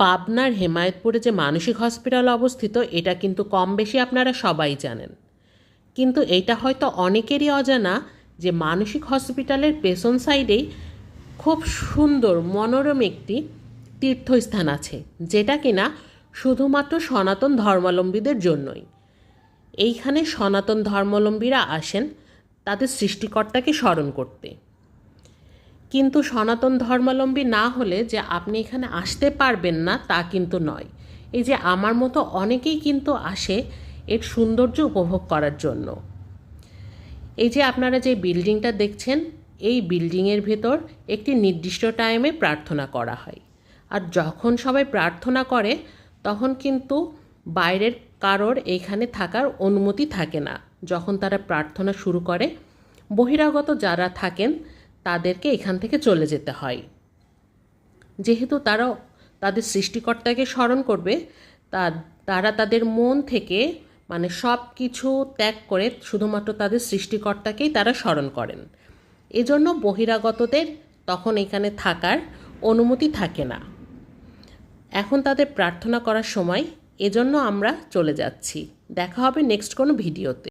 পাবনার হেমায়তপুরে যে মানসিক হসপিটাল অবস্থিত, এটা কিন্তু কম বেশি আপনারা সবাই জানেন। কিন্তু এটা হয়তো অনেকেরই অজানা যে মানসিক হসপিটালের পেছন সাইডেই খুব সুন্দর, মনোরম একটি তীর্থস্থান আছে, যেটা কিনা শুধুমাত্র সনাতন ধর্মাবলম্বীদের জন্যই। এইখানে সনাতন ধর্মাবলম্বীরা আসেন, তাদের সৃষ্টিকর্তাকে স্মরণ করতে। কিন্তু সনাতন ধর্মাবলম্বী না হলে যে আপনি এখানে আসতে পারবেন না, তা কিন্তু নয়। এই যে আমার মতো অনেকেই কিন্তু আসে এর সৌন্দর্য উপভোগ করার জন্য। এই যে আপনারা যে বিল্ডিংটা দেখছেন, এই বিল্ডিংয়ের ভেতর একটি নির্দিষ্ট টাইমে প্রার্থনা করা হয়। আর যখন সবাই প্রার্থনা করে, তখন কিন্তু বাইরের কারোর এইখানে থাকার অনুমতি থাকে না। যখন তারা প্রার্থনা শুরু করে, বহিরাগত যারা থাকেন তাদেরকে এখান থেকে চলে যেতে হয়। যেহেতু তারা, তাদের সৃষ্টিকর্তাকে স্মরণ করবে, তা, তারা তাদের মন থেকে মানে সব কিছু ত্যাগ করে শুধুমাত্র তাদের সৃষ্টিকর্তাকেই তারা স্মরণ করেন। এজন্য বহিরাগতদের তখন এখানে থাকার অনুমতি থাকে না। এখন তাদের প্রার্থনা করার সময় এজন্য আমরা চলে যাচ্ছি। দেখা হবে নেক্সট কোনো ভিডিওতে।